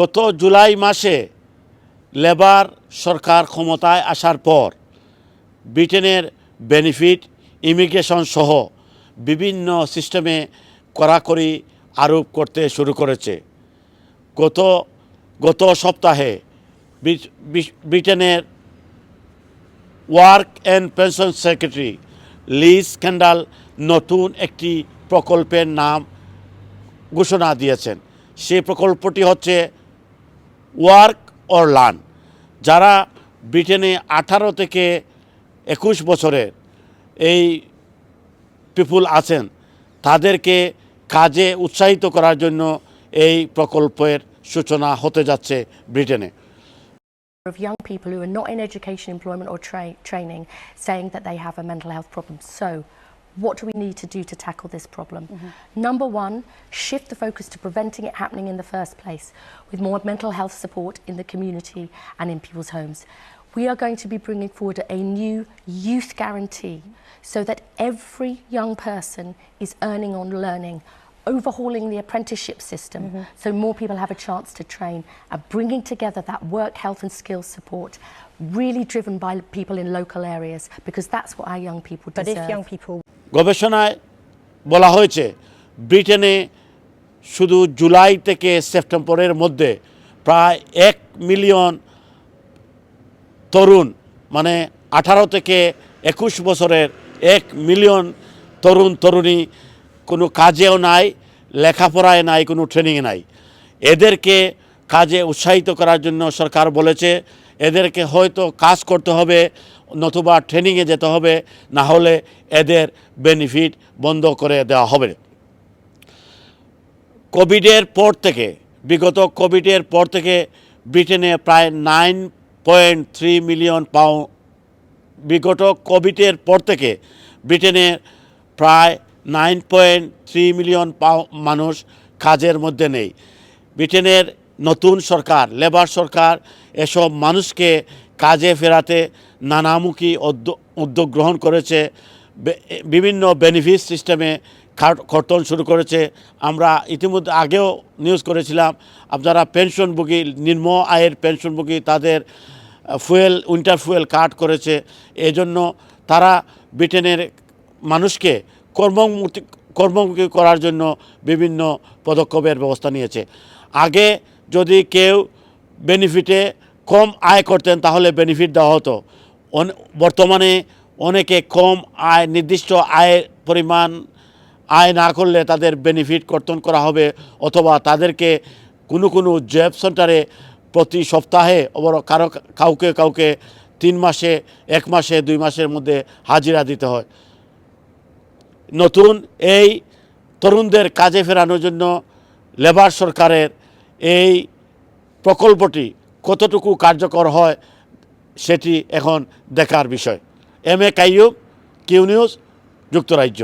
গত জুলাই মাসে লেবার সরকার ক্ষমতায় আসার পর ব্রিটেনের বেনিফিট, ইমিগ্রেশন সহ বিভিন্ন সিস্টেমে কড়াকড়ি আরোপ করতে শুরু করেছে। গত গত সপ্তাহে ব্রিট- ব্রিট- ব্রিটেনের work and pension secretary Liz Kendall নতুন একটি প্রকল্পের নাম ঘোষণা দিয়েছেন। সেই প্রকল্পটি হচ্ছে ওয়ার্ক অর লার্ন যারা ব্রিটেনে আঠারো থেকে একুশ বছরের এই পিপুল আছেন তাদেরকে কাজে উৎসাহিত করার জন্য এই প্রকল্পের সূচনা হতে যাচ্ছে ব্রিটেনে of young people who are not in education, employment, or tra- training saying that they have a mental health problem. So, what do we need to do to tackle this problem? Mm-hmm. Number one, shift the focus to preventing it happening in the first place with more mental health support in the community and in people's homes. We are going to be bringing forward a new youth guarantee so that every young person is earning on learning overhauling the apprenticeship system mm-hmm. so more people have a chance to train and bringing together that work health and skills support really driven by people in local areas because that's what our young people But deserve. if young people গবেষণায় বলা হয়েছে, ব্রিটেনে শুধু জুলাই থেকে সেপ্টেম্বরের মধ্যে প্রায় এক মিলিয়ন তরুণ মানে আঠারো থেকে একুশ বছরের এক মিলিয়ন তরুণ, তরুণী কোনো কাজেও নাই, লেখাপড়ায় নাই, কোনো ট্রেনিংয়ে নাই। এদেরকে কাজে উৎসাহিত করার জন্য সরকার বলেছে এদেরকে হয়তো কাজ করতে হবে, নতুবা ট্রেনিংয়ে যেতে হবে, না হলে এদের বেনিফিট বন্ধ করে দেওয়া হবে। কোভিডের পর থেকে, বিগত কোভিডের পর থেকে ব্রিটেনে প্রায় নাইন পয়েন্ট থ্রি মিলিয়ন পাউ বিগত কোভিডের পর থেকে ব্রিটেনে প্রায় নাইন পয়েন্ট থ্রি মিলিয়ন মানুষ কাজের মধ্যে নেই। ব্রিটেনের নতুন সরকার, লেবার সরকার এসব মানুষকে কাজে ফেরাতে নানামুখী উদ্যোগ গ্রহণ করেছে। বিভিন্ন বেনিফিট সিস্টেমে কর্তন শুরু করেছে। আমরা ইতিমধ্যে আগেও নিউজ করেছিলাম, আপনারা পেনশনভোগী নিম্ন আয়ের পেনশনভোগী তাদের ফুয়েল উইন্টার ফুয়েল কাট করেছে। এজন্য তারা ব্রিটেনের মানুষকে কর্মমুক্তি, কর্মমুখী করার জন্য বিভিন্ন পদক্ষেপের ব্যবস্থা নিয়েছে। আগে যদি কেউ বেনিফিটে কম আয় করতেন, তাহলে বেনিফিট দেওয়া হতো। বর্তমানে অনেকে কম আয়, নির্দিষ্ট আয়ের পরিমাণ আয় না করলে তাদের বেনিফিট কর্তন করা হবে, অথবা তাদেরকে কোনো কোনো জব সেন্টারে প্রতি সপ্তাহে অবর, কারও, কাউকে কাউকে তিন মাসে, এক মাসে, দুই মাসের মধ্যে হাজিরা দিতে হয়। নতুন এই তরুণদের কাজে ফেরানোর জন্য লেবার সরকারের এই প্রকল্পটি কতটুকু কার্যকর হয় সেটি এখন দেখার বিষয়। M A Qayyum Q news, যুক্তরাজ্য।